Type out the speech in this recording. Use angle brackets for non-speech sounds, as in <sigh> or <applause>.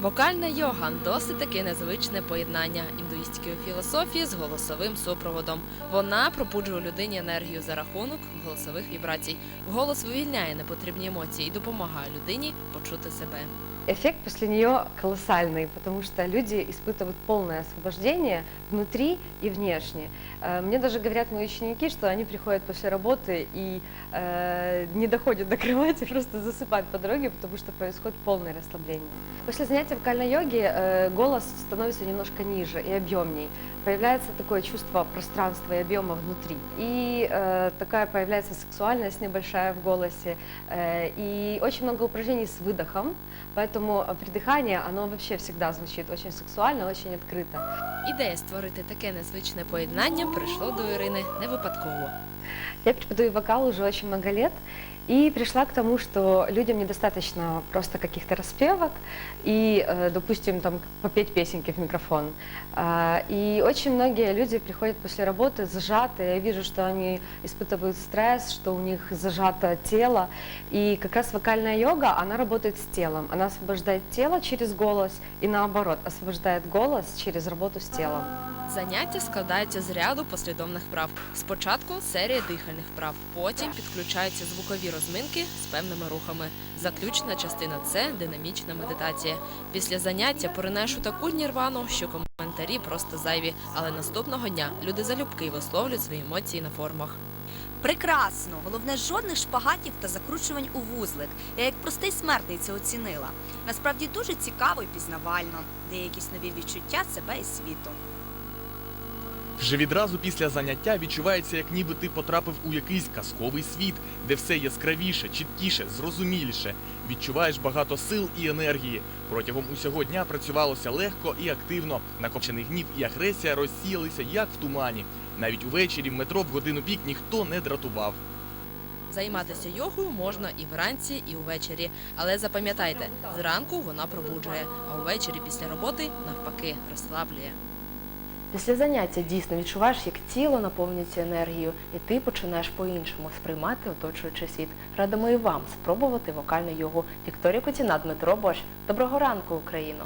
Вокальна йога досить таки незвичне поєднання індуїстської філософії з голосовим супроводом. Вона пробуджує людині енергію за рахунок голосових вібрацій. Голос вивільняє непотрібні емоції і допомагає людині почути себе. Эффект после нее колоссальный, потому что люди испытывают полное освобождение внутри и внешне. Э, Мне даже говорят мои ученики, что они приходят после работы и э, не доходят до кровати, <laughs> просто засыпают по дороге, потому что происходит полное расслабление. После занятия вокальной йоги э, голос становится немножко ниже и объемней. Появляется такое чувство пространства и объема внутри. И э, такая появляется сексуальность небольшая в голосе. Э, и очень много упражнений с выдохом. Поэтому э, придыхание, оно вообще всегда звучит очень сексуально, очень открыто. Ідея створити таке незвичне поєднання прийшло до Ірини не випадково. Я преподаю вокал уже очень много лет и пришла к тому, что людям недостаточно просто каких-то распевок и, э, допустим, там попеть песенки в микрофон. А, И очень многие люди приходят после работы зажатые. Я вижу, что они испытывают стресс, что у них зажато тело. И как раз вокальная йога, она работает с телом. Она освобождает тело через голос и наоборот, освобождает голос через работу с телом. Заняття складаються з ряду послідовних вправ. Спочатку серія дихальних вправ, потім підключаються звукові розминки з певними рухами. Заключна частина це динамічна медитація. Після заняття поринеш у таку нірвану, що коментарі просто зайві. Але наступного дня люди залюбки висловлюють свої емоції на формах. Прекрасно! Головне жодних шпагатів та закручувань у вузлик. Я як простий смертний це оцінила. Насправді дуже цікаво і пізнавально. Дає якісь нові відчуття себе і світу. Вже відразу після заняття відчувається, як ніби ти потрапив у якийсь казковий світ, де все яскравіше, чіткіше, зрозуміліше. Відчуваєш багато сил і енергії. Протягом усього дня працювалося легко і активно. Накопчений гнів і агресія розсіялися як в тумані. Навіть увечері в метро в годину пік ніхто не дратував. Займатися йогою можна і вранці, і увечері. Але запам'ятайте, зранку вона пробуджує, а увечері після роботи навпаки розслаблює. Після заняття дійсно відчуваєш, як тіло наповнюється енергією, і ти починаєш по-іншому сприймати оточуючий світ. Радимо і вам спробувати вокальну йогу. Вікторія Котіна, Дмитро Бош. Доброго ранку, Україно!